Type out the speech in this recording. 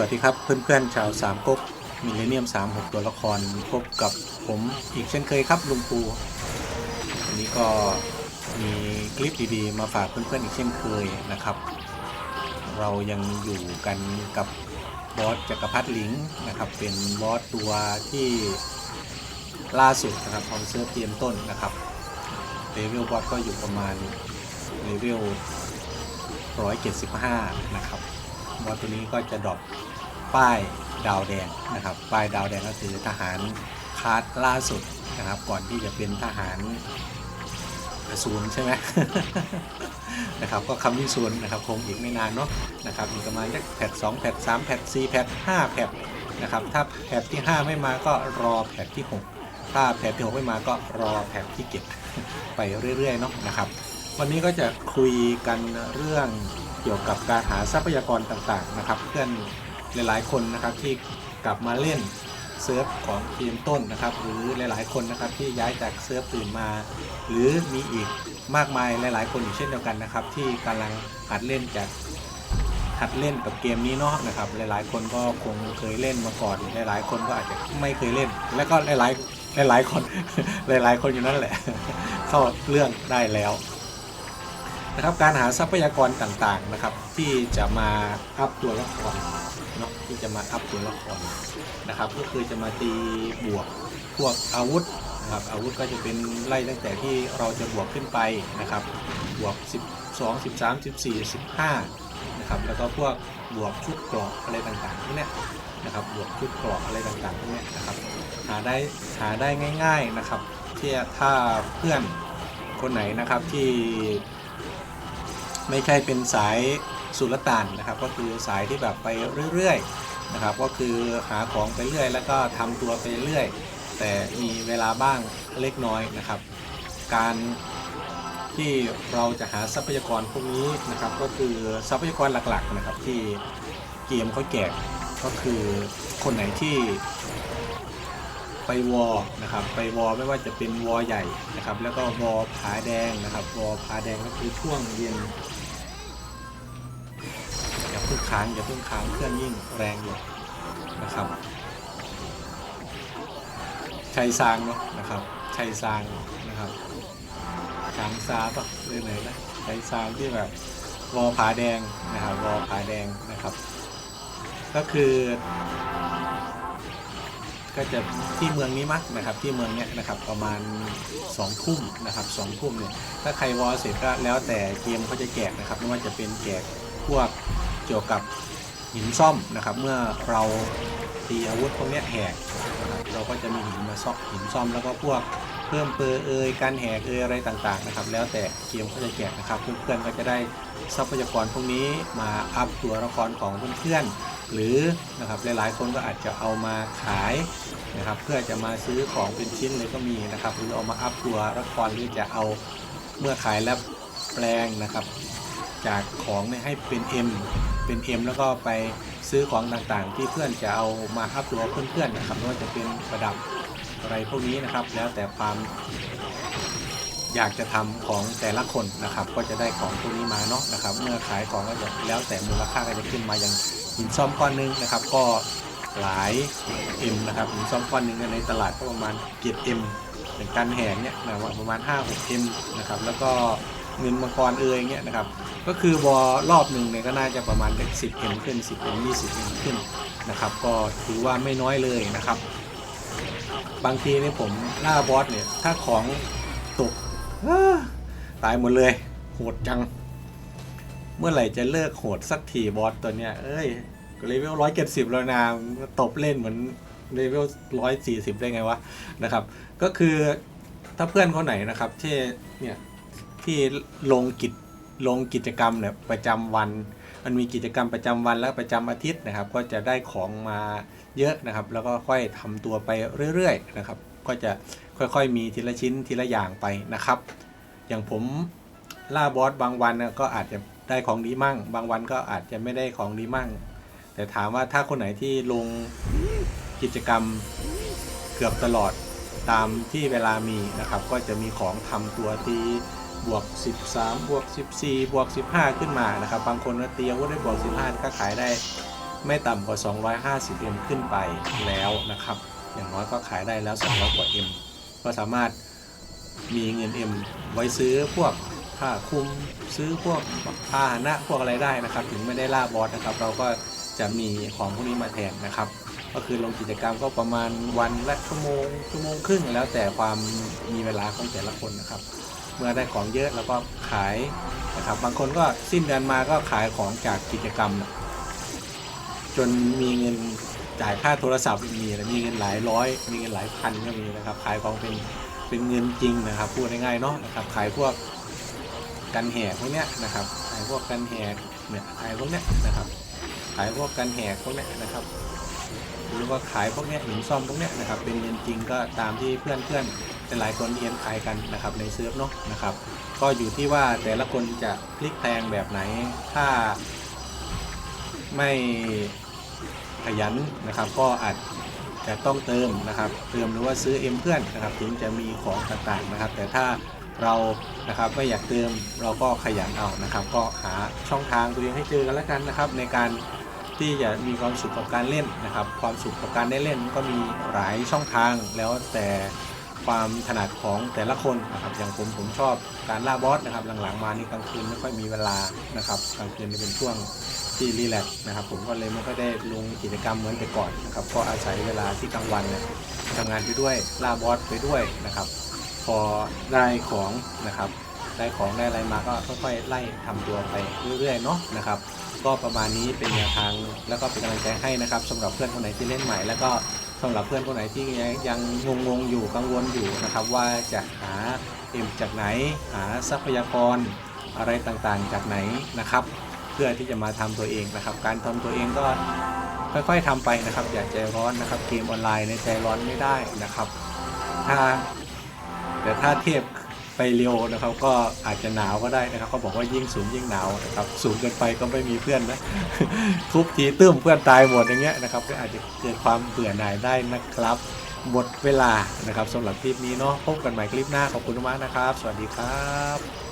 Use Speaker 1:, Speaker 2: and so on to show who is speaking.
Speaker 1: วัสดีครับเพื่อนๆชาวสามก๊กมิเลเนียม 36 ตัวละครพบกับผมอีกเช่นเคยครับลุงปูวันนี้ก็มีคลิปดีๆ มาฝากเพื่อนๆอีกเช่นเคยนะครับ เรายังอยู่กันกับบอสจักรพรรดิลิงนะครับ เป็นบอสตัวที่ล่าสุดนะครับของเซิร์ฟเตรียมต้นนะครับเลเวลบอสก็อยู่ประมาณเลเวล175 นะครับบอสตัวนี้ก็จะดรอป ป้ายดาวแดงนะครับ ป้ายดาวแดงก็คือทหารคาร์ดล่าสุดนะครับ ก่อนที่จะเป็นทหารศูนย์ใช่ไหมนะครับก็คำที่ศูนย์นะครับคงอีกไม่นานเนาะนะครับมีประมาณสักแพทสองแพทสามแพทสี่แพทห้าแพทนะครับถ้าแพทที่ 5 ไม่มาก็รอแพทที่ 6 ถ้าแพทที่ 6 ไม่มาก็รอแพทที่7ไปเรื่อยๆเนาะนะครับ วันนี้ก็จะคุยกันเรื่องเกี่ยวกับการหาทรัพยากรต่างๆนะครับ เพื่อน หลายๆ คนนะครับที่กลับมาเล่นเซิร์ฟของทีมต้นนะครับ หรือหลายๆ คนนะครับที่ย้ายจากเซิร์ฟอื่นมา หรือมีอีกมากมายหลาย ๆ คนอยู่เช่นเดียวกันนะครับ ที่กำลังหัดเล่นจากหัดเล่นกับเกมนี้เนาะนะครับ หลายๆ คนก็คงเคยเล่นมาก่อน หลายๆ คนก็อาจจะไม่เคยเล่น แล้วก็หลายๆหลายๆคนหลาย ๆ คนอยู่นั่นแหละ เข้าเรื่องได้แล้วนะครับการหาทรัพยากรต่างๆนะครับ ที่จะมาอัพตัวละคร เนาะที่จะมาอัพตัวละครนะครับ ก็คือจะมาตีบวกพวกอาวุธนะครับอาวุธก็จะเป็นไล่ตั้งแต่ที่เราจะบวกขึ้นไปนะครับบวก 12 13 14 15นะครับแล้วก็พวกบวกชุดเกราะอะไรต่างๆพวกเนี้ยนะครับบวกชุดเกราะอะไรต่างๆพวกเนี้ยนะครับหาได้หาได้ง่าย ๆนะครับที่ถ้าเพื่อนคนไหนนะครับที่ไม่ใช่เป็นสาย สุลต่านนะครับ ก็คือสายที่แบบไปเรื่อยๆนะครับ ก็คือหาของไปเรื่อย แล้วก็ทำตัวไปเรื่อย แต่มีเวลาบ้างเล็กน้อยนะครับ การที่เราจะหาทรัพยากรพวกนี้นะครับ ก็คือทรัพยากรหลักๆนะครับที่เกมเขาแจกก็คือคนไหนที่ไปวอลนะครับไปวอลไม่ว่าจะเป็นวอลใหญ่นะครับ แล้วก็วอลผาแดงนะครับวอลผาแดงก็คือช่วงเย็น พิ่งค้างอย่าเพิ่งค้างเครื่องยิ่งแรงอยู่นะครับชัยซางเนาะนะครับชัยซางนะครับช้างซาปะเรื่องไหนนะชัยซางที่แบบวอลผาแดงนะครับวอลผาแดงนะครับ ก็คือ ก็จะที่เมืองนี้มั้งนะครับ ที่เมืองเนี้ยนะครับประมาณ2ทุ่มนะครับสองทุ่มเนี่ยถ้าใครวอลเสร็จก็แล้วแต่เกมเขาจะแจกนะครับไม่ว่าจะเป็นแจกพวก เกี่ยวกับหินซ่อมนะครับ เมื่อเราตีอาวุธพวกนี้แหกเราก็จะมีหินมาซ่อมหินซ่อมแล้วก็พวกเพิ่มเปอร์เอยการแหกเอยอะไรต่างๆนะครับ แล้วแต่เกมเขาจะแจกนะครับ เพื่อนๆก็จะได้ทรัพยากรพวกนี้มาอัพตัวละครของเพื่อนๆหรือนะครับหลายๆคนก็อาจจะเอามาขายนะครับ เพื่อจะมาซื้อของเป็นชิ้นเลยก็มีนะครับ หรือเอามาอัพตัวละครหรือจะเอาเมื่อขายแล้วแปลงนะครับ จากของเนี่ยให้เป็น M เป็น M แล้วก็ไปซื้อของต่างๆ ที่เพื่อนจะเอามาอัพตัวเพื่อนๆนะครับไม่ว่าจะเป็นประดับอะไรพวกนี้นะครับ แล้วแต่ความอยากจะทำของแต่ละคนนะครับ ก็จะได้ของพวกนี้มาเนาะนะครับ เมื่อขายของก็จะแล้วแต่มูลค่าก็จะขึ้นมาอย่างหินซ่อมก้อนหนึงนะครับ ก็หลาย M นะครับหินซ่อมก้อนหนึงในตลาดก็ประมาณเกียร M เป็นการแหงเนี่ยนะว่าประมาณ5-6 M นะครับแล้วก็ เงินมังกรเอยเนี่ยนะครับ ก็คือวอลรอบหนึ่งเนี่ยก็น่าจะประมาณสัก10 M ขึ้น10 M 20 M ขึ้นนะครับ ก็ถือว่าไม่น้อยเลยนะครับ บางทีเนี่ยผมหน้าบอสเนี่ยถ้าของตกตายหมดเลยโหดจัง เมื่อไหร่จะเลิกโหดสักทีบอสตัวเนี้ยเอ้ยเลเวลร้อยเจ็ดสิบแล้วนะตบเล่นเหมือนเลเวลร้อยสี่สิบได้ไงวะนะครับ ก็คือถ้าเพื่อนคนไหนนะครับที่เนี่ย ที่ลงกิจลงกิจกรรมเนี่ยประจำวัน มันมีกิจกรรมประจำวันและประจำอาทิตย์นะครับ ก็จะได้ของมาเยอะนะครับ แล้วก็ค่อยทำตัวไปเรื่อยๆนะครับ ก็จะค่อยๆ มีทีละชิ้นทีละอย่างไปนะครับ อย่างผมล่าบอสบางวันก็อาจจะได้ของดีมั่ง บางวันก็อาจจะไม่ได้ของดีมั่ง แต่ถามว่าถ้าคนไหนที่ลงกิจกรรมเกือบตลอดตามที่เวลามีนะครับ ก็จะมีของทำตัวตี บวก 13 บวก 14 บวก 15 ขึ้นมานะครับ บางคนก็ตีอาวุธได้บวก 15 ก็ขายได้ไม่ต่ำกว่า 250 M ขึ้นไปแล้วนะครับ อย่างน้อยก็ขายได้แล้ว 200 กว่า M ก็สามารถมีเงิน M ไว้ซื้อพวกผ้าคลุมซื้อพวกพาหนะพวกอะไรได้นะครับ ถึงไม่ได้ล่าบอสนะครับ เราก็จะมีของพวกนี้มาแทนนะครับ ก็คือลงกิจกรรมก็ประมาณวันละชั่วโมงชั่วโมงครึ่งแล้วแต่ความมีเวลาของแต่ละคนนะครับ เมื่อได้ของเยอะแล้วก็ขายนะครับ บางคนก็สิ้นเดือนมาก็ขายของจากกิจกรรม จนมีเงินจ่ายค่าโทรศัพท์มีมีเงินหลายร้อย มีเงินหลายพันก็มีนะครับ ขายของเป็นเป็นเงินจริงนะครับ พูดง่ายๆเนาะนะครับ ขายพวกกันแหกพวกเนี้ยนะครับ ขายพวกกันแหกเนี่ยขายพวกเนี้ยนะครับ ขายพวกกันแหกพวกเนี้ยนะครับหรือว่าขายพวกเนี้ยหินซ่อมพวกเนี้ยนะครับ เป็นเงินจริงก็ตามที่เพื่อนเพื่อนๆ หลายคนที่เห็นขายกันนะครับในเซิร์ฟเนาะนะครับ ก็อยู่ที่ว่าแต่ละคนจะพลิกแพลงแบบไหน ถ้าไม่ขยันนะครับ ก็อาจจะต้องเติมนะครับเติมหรือว่าซื้อเอ็มเพื่อนนะครับถึงจะมีของต่างๆนะครับ แต่ถ้าเรานะครับไม่อยากเติมเราก็ขยันเอานะครับ ก็หาช่องทางตัวเองให้เจอกันแล้วกันนะครับ ในการที่จะมีความสุขกับการเล่นนะครับ ความสุขกับการได้เล่นก็มีหลายช่องทางแล้วแต่ ความถนัดของแต่ละคนนะครับอย่างผมผมชอบการล่าบอสนะครับหลังๆมานี่กลางคืนไม่ค่อยมีเวลานะครับกลางคืนเป็นช่วงที่รีแลกซ์นะครับผมก็เลยไม่ค่อยได้ลงกิจกรรมเหมือนแต่ก่อนนะครับก็อาศัยเวลาที่กลางวันเนี่ยทำงานไปด้วยล่าบอสไปด้วยนะครับ พอได้ของนะครับได้ของได้อะไรมาก็ค่อยๆไล่ทำตัวไปเรื่อยๆเนาะนะครับก็ประมาณนี้เป็นแนวทางแล้วก็เป็นกำลังใจให้นะครับสำหรับเพื่อนคนไหนที่เล่นใหม่แล้วก็ สำหรับเพื่อนคนไหนที่ยังงงๆอยู่กังวลอยู่นะครับ ว่าจะหาเอ็มจากไหนหาทรัพยากรอะไรต่างๆ จากไหนนะครับ เพื่อที่จะมาทำตัวเองนะครับ การทำตัวเองก็ค่อย ๆทำไปนะครับ อย่าใจร้อนนะครับ เกมออนไลน์ในใจร้อนไม่ได้นะครับ ถ้าแต่ถ้าเทียบ ไปเร็วนะครับ ก็อาจจะหนาวก็ได้นะครับเขาบอกว่ายิ่งสูงยิ่งหนาวนะครับสูงเกินไปก็ไม่มีเพื่อนนะทุบทีตื้มเพื่อนตายหมดอย่างเงี้ยนะครับก็อาจจะเกิดความเบื่อหน่ายได้นะครับ หมดเวลานะครับสำหรับคลิปนี้เนาะพบกันใหม่คลิปหน้าขอบคุณมากนะครับ สวัสดีครับ